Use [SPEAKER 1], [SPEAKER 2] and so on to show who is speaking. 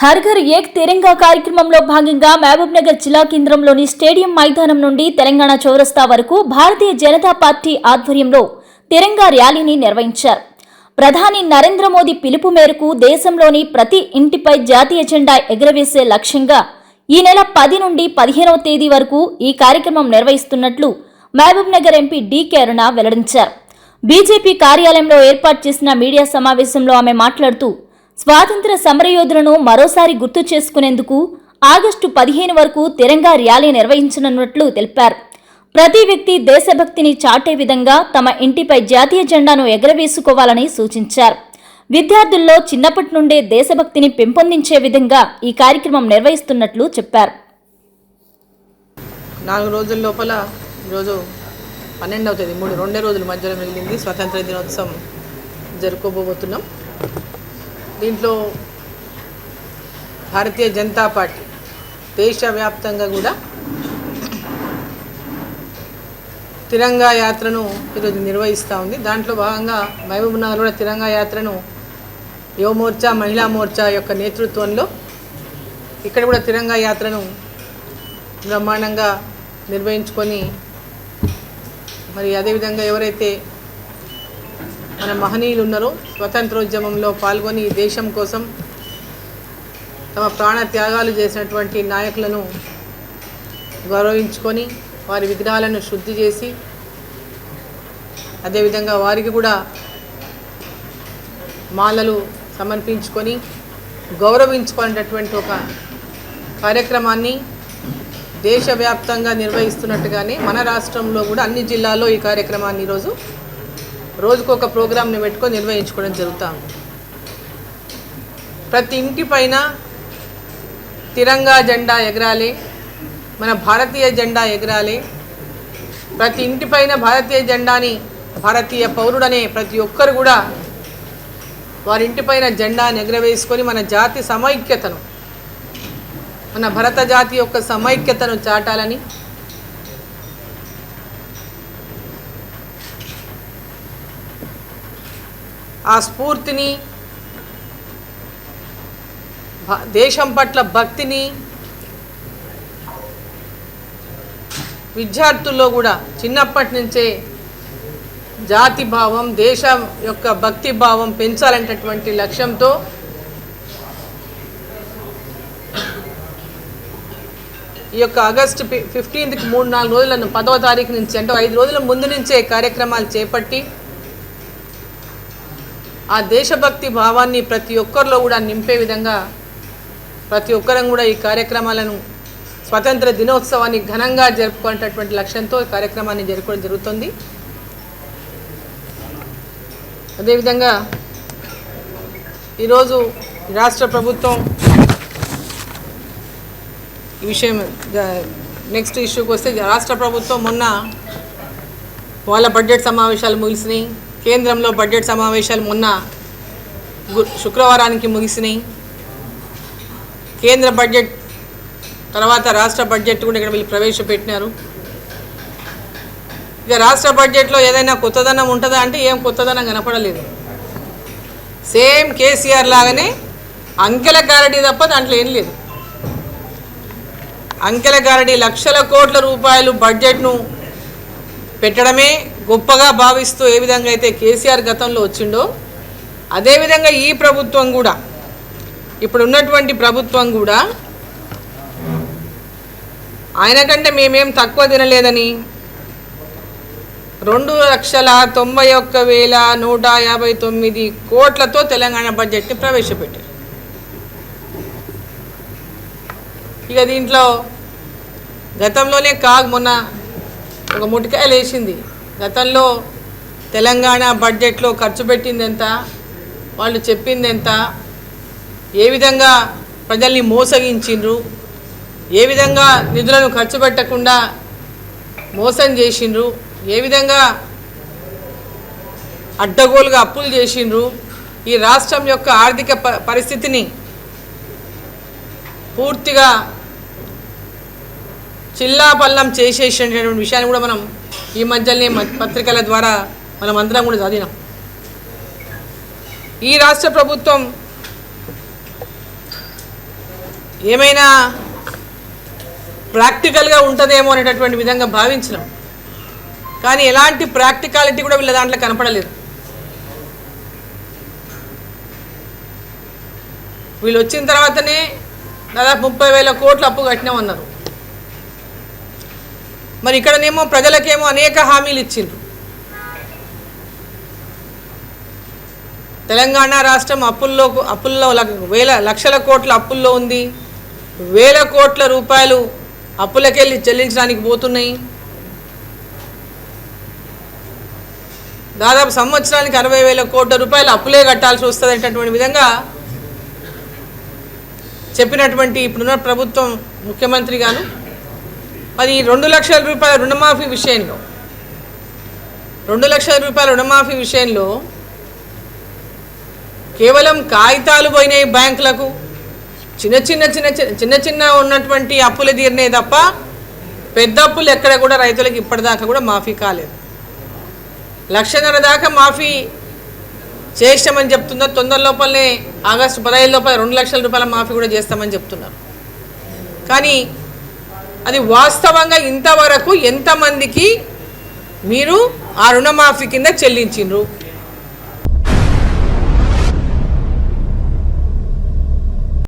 [SPEAKER 1] హర్ ఘర్ ఏక్ తిరంగా కార్యక్రమంలో భాగంగా మహబూబ్ నగర్ జిల్లా కేంద్రంలోని స్టేడియం మైదానం నుండి తెలంగాణ చౌరస్తా వరకు భారతీయ జనతా పార్టీ ఆధ్వర్యంలో తిరంగా ర్యాలీని నిర్వహించారు. ప్రధాని నరేంద్ర మోదీ పిలుపు మేరకు దేశంలోని ప్రతి ఇంటిపై జాతీయ జెండా ఎగురవేసే లక్ష్యంగా ఈ నెల పది నుండి పదిహేనవ తేదీ వరకు ఈ కార్యక్రమం నిర్వహిస్తున్నట్లు Mahabubnagar MP DK Aruna వెల్లడించారు. బీజేపీ కార్యాలయంలో ఏర్పాటు చేసిన మీడియా సమావేశంలో ఆమె మాట్లాడుతూ స్వాతంత్ర సమరయోధులను మరోసారి గుర్తు చేసుకునేందుకు ఆగస్టు పదిహేను వరకు తిరంగా ర్యాలీ నిర్వహించనున్నట్లు తెలిపారు. ప్రతి వ్యక్తి దేశభక్తిని చాటే విధంగా తమ ఇంటిపై జాతీయ జెండాను ఎగరవేసుకోవాలని సూచించారు. విద్యార్థుల్లో చిన్నప్పటి నుండే దేశభక్తిని పెంపొందించే విధంగా ఈ కార్యక్రమం నిర్వహిస్తున్నట్లు చెప్పారు.
[SPEAKER 2] నాలుగు రోజుల లోపల ఈరోజు పన్నెండవ తేదీ మూడు రెండే రోజుల మధ్యలో మిగిలింది స్వాతంత్ర దినోత్సవం జరుపుకోబోతున్నాం. దీంట్లో భారతీయ జనతా పార్టీ దేశవ్యాప్తంగా కూడా తిరంగా యాత్రను ఈరోజు నిర్వహిస్తూ ఉంది. దాంట్లో భాగంగా మహబూబ్నగర్ కూడా తిరంగా యాత్రను యువమోర్చా మహిళా మోర్చా యొక్క నేతృత్వంలో ఇక్కడ కూడా తిరంగా యాత్రను బ్రహ్మాండంగా నిర్వహించుకొని మరి అదేవిధంగా ఎవరైతే మన మహనీయులు ఉన్నారో స్వతంత్రోద్యమంలో పాల్గొని దేశం కోసం తమ ప్రాణ త్యాగాలు చేసినటువంటి నాయకులను గౌరవించుకొని వారి విగ్రహాలను శుద్ధి చేసి అదేవిధంగా వారికి కూడా మాలలు సమర్పించుకొని గౌరవించుకునేటటువంటి ఒక కార్యక్రమాన్ని దేశవ్యాప్తంగా నిర్వహిస్తున్నట్టుగానే మన రాష్ట్రంలో కూడా అన్ని జిల్లాల్లో ఈ కార్యక్రమాన్ని ఈరోజు రోజుకు ఒక ప్రోగ్రామ్ని పెట్టుకొని నిర్వహించుకోవడం జరుగుతూ ఉంది ప్రతి ఇంటి పైన తిరంగా జెండా ఎగరాలి మన భారతీయ జెండా ఎగరాలి. ప్రతి ఇంటి పైన భారతీయ జెండాని భారతీయ పౌరుడనే ప్రతి ఒక్కరు కూడా వారి ఇంటిపైన జెండాని ఎగరవేసుకొని మన జాతి సమైక్యతను మన భరత జాతి యొక్క సమైక్యతను చాటాలని ఆ స్ఫూర్తిని దేశం పట్ల భక్తిని విద్యార్థుల్లో కూడా చిన్నప్పటి నుంచే జాతి భావం దేశం యొక్క భక్తి భావం పెంచాలనేటటువంటి లక్ష్యంతో ఈ యొక్క ఆగస్టు ఫిఫ్టీన్త్కి మూడు నాలుగు రోజులను పదవ తారీఖు నుంచి అంటే ఐదు రోజుల ముందు నుంచే కార్యక్రమాలు చేపట్టి ఆ దేశభక్తి భావాన్ని ప్రతి ఒక్కరిలో కూడా నింపే విధంగా ప్రతి ఒక్కరం కూడా ఈ కార్యక్రమాలను స్వతంత్ర దినోత్సవాన్ని ఘనంగా జరుపుకునేటటువంటి లక్ష్యంతో ఈ కార్యక్రమాన్ని జరుపుకోవడం జరుగుతుంది. అదేవిధంగా ఈరోజు రాష్ట్ర ప్రభుత్వం ఈ విషయం నెక్స్ట్ ఇష్యూకి వస్తే రాష్ట్ర ప్రభుత్వం మొన్న వాళ్ళ బడ్జెట్ సమావేశాలు ముగిసినాయి. కేంద్రంలో బడ్జెట్ సమావేశాలు మొన్న గు- శుక్రవారానికి ముగిసినాయి. కేంద్ర బడ్జెట్ తర్వాత రాష్ట్ర బడ్జెట్ కూడా ఇక్కడ వీళ్ళు ప్రవేశపెట్టినారు. ఇక రాష్ట్ర బడ్జెట్లో ఏదైనా కొత్తదనం ఉంటుందా అంటే ఏం కొత్తదనం కనపడలేదు. సేమ్ కేసీఆర్ లాగానే అంకెల గారడీ తప్ప దాంట్లో ఏం లేదు. అంకెల గారడీ లక్షల కోట్ల రూపాయలు బడ్జెట్ను పెట్టడమే గొప్పగా భావిస్తూ ఏ విధంగా అయితే కేసీఆర్ గతంలో వచ్చిండో అదేవిధంగా ఈ ప్రభుత్వం కూడా ఇప్పుడు ఉన్నటువంటి ప్రభుత్వం కూడా ఆయన కంటే మేమేం తక్కువ తినలేదని రెండు లక్షల తొంభై ఒక్క వేల నూట యాభై తొమ్మిది కోట్లతో తెలంగాణ బడ్జెట్ని ప్రవేశపెట్టారు. ఇక దీంట్లో గతంలోనే కాగ్ మొన్న ఒక ముటికాయలు వేసింది గతంలో తెలంగాణ బడ్జెట్లో ఖర్చు పెట్టింది ఎంత వాళ్ళు చెప్పింది ఎంత ఏ విధంగా ప్రజల్ని మోసగించిండ్రు? ఏ విధంగా నిధులను ఖర్చు పెట్టకుండా మోసం చేసిండ్రు? ఏ విధంగా అడ్డగోలుగా అప్పులు చేసిండ్రు? ఈ రాష్ట్రం యొక్క ఆర్థిక ప పరిస్థితిని పూర్తిగా చిల్లాపల్లం చేసేసినటువంటి విషయాన్ని కూడా మనం ఈ మధ్యనే పత్రికల ద్వారా మనం అందరం కూడా చదివినాం. ఈ రాష్ట్ర ప్రభుత్వం ఏమైనా ప్రాక్టికల్గా ఉంటుందేమో అనేటటువంటి విధంగా భావించినాం. కానీ ఎలాంటి ప్రాక్టికాలిటీ కూడా వీళ్ళ దాంట్లో కనపడలేదు. వీళ్ళు వచ్చిన తర్వాతనే దాదాపు ముప్పై వేల కోట్లు అప్పు కట్టినామన్నారు. మరి ఇక్కడనేమో ప్రజలకేమో అనేక హామీలు ఇచ్చిండ్రు తెలంగాణ రాష్ట్రం అప్పుల్లో అప్పుల్లో వేల లక్షల కోట్ల అప్పుల్లో ఉంది. వేల కోట్ల రూపాయలు అప్పులకెళ్ళి చెల్లించడానికి పోతున్నాయి. దాదాపు సంవత్సరానికి అరవై వేల కోట్ల రూపాయలు అప్పులే కట్టాల్సి వస్తుంది అనేటటువంటి విధంగా చెప్పినటువంటి ఇప్పుడున్న ప్రభుత్వం ముఖ్యమంత్రి గాను మరి రెండు లక్షల రూపాయల రుణమాఫీ విషయంలో. రెండు లక్షల రూపాయల రుణమాఫీ విషయంలో కేవలం కాగితాలు పోయినాయి బ్యాంకులకు. చిన్న చిన్న చిన్న చిన్న చిన్న చిన్న ఉన్నటువంటి అప్పులు తీరినాయి తప్ప పెద్ద అప్పులు ఎక్కడ కూడా రైతులకు ఇప్పటిదాకా కూడా మాఫీ కాలేదు. లక్షన్నర దాకా మాఫీ చేస్తామని చెప్తున్నారు తొందర లోపలనే ఆగస్టు పదహైదు లోపల రెండు లక్షల రూపాయల మాఫీ కూడా చేస్తామని చెప్తున్నారు. కానీ అది వాస్తవంగా ఇంతవరకు ఎంతమందికి మీరు ఆ రుణమాఫీ కింద చెల్లించిండ్రు